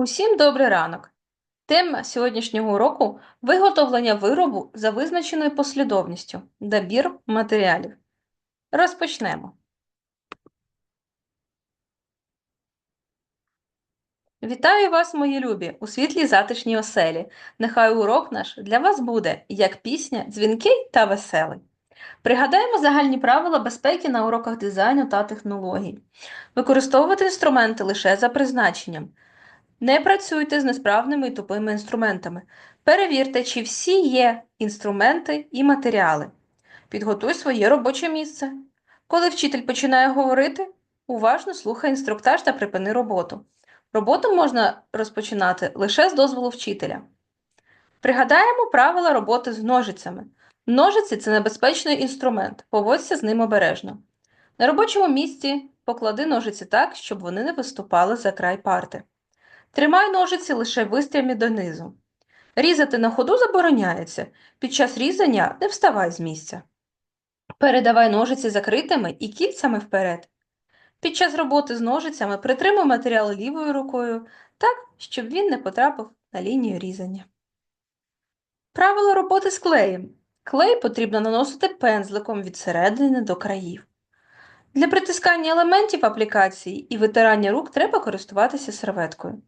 Усім добрий ранок! Тема сьогоднішнього уроку – виготовлення виробу за визначеною послідовністю – добір матеріалів. Розпочнемо. Вітаю вас, мої любі, у світлій затишній оселі. Нехай урок наш для вас буде, як пісня, дзвінкий та веселий. Пригадаємо загальні правила безпеки на уроках дизайну та технологій. Використовувати інструменти лише за призначенням. Не працюйте з несправними і тупими інструментами. Перевірте, чи всі є інструменти і матеріали. Підготуй своє робоче місце. Коли вчитель починає говорити, уважно слухай інструктаж та припини роботу. Роботу можна розпочинати лише з дозволу вчителя. Пригадаємо правила роботи з ножицями. Ножиці це небезпечний інструмент, поводься з ним обережно. На робочому місці поклади ножиці так, щоб вони не виступали за край парти. Тримай ножиці лише вистрямі донизу. Різати на ходу забороняється. Під час різання не вставай з місця. Передавай ножиці закритими і кільцями вперед. Під час роботи з ножицями притримуй матеріал лівою рукою так, щоб він не потрапив на лінію різання. Правило роботи з клеєм. Клей потрібно наносити пензликом від середини до країв. Для притискання елементів аплікації і витирання рук треба користуватися серветкою.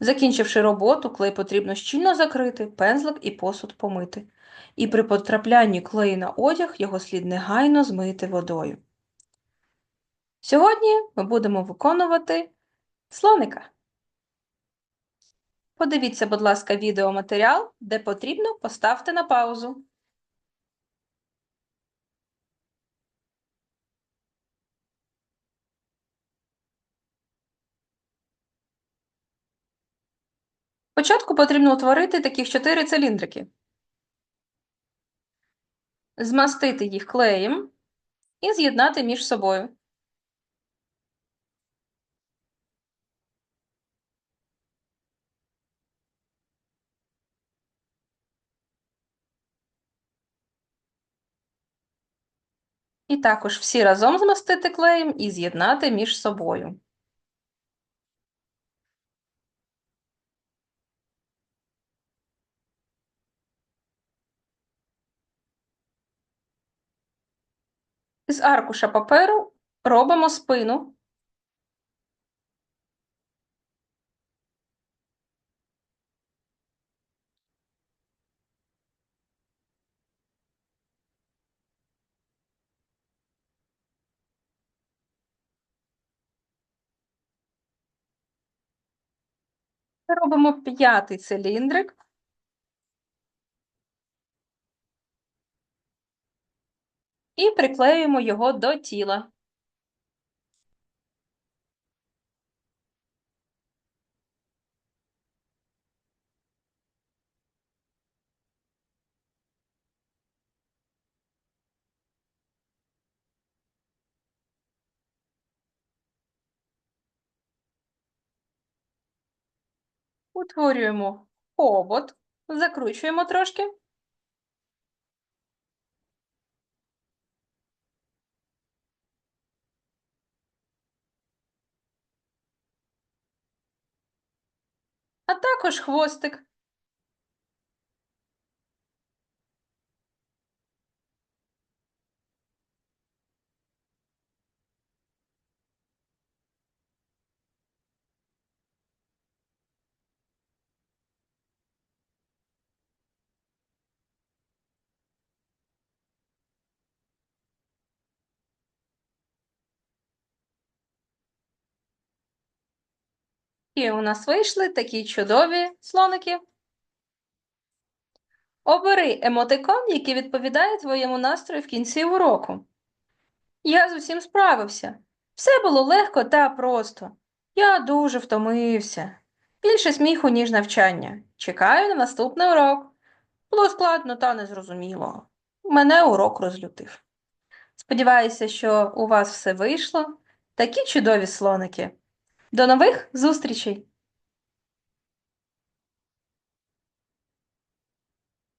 Закінчивши роботу, клей потрібно щільно закрити, пензлик і посуд помити. І при потраплянні клею на одяг його слід негайно змити водою. Сьогодні ми будемо виконувати слоника. Подивіться, будь ласка, відеоматеріал, де потрібно поставте на паузу. Спочатку потрібно утворити таких чотири циліндрики. Змастити їх клеєм і з'єднати між собою. І також всі разом змастити клеєм і з'єднати між собою. З аркуша паперу робимо спину. Робимо п'ятий циліндрик. І приклеюємо його до тіла. Утворюємо хобот, закручуємо трошки. А також хвостик. І у нас вийшли такі чудові слоники. Обери емотикон, який відповідає твоєму настрою в кінці уроку. Я з усім справився. Все було легко та просто. Я дуже втомився. Більше сміху, ніж навчання. Чекаю на наступний урок. Було складно та незрозуміло. Мене урок розлютив. Сподіваюся, що у вас все вийшло. Такі чудові слоники. До нових зустрічей!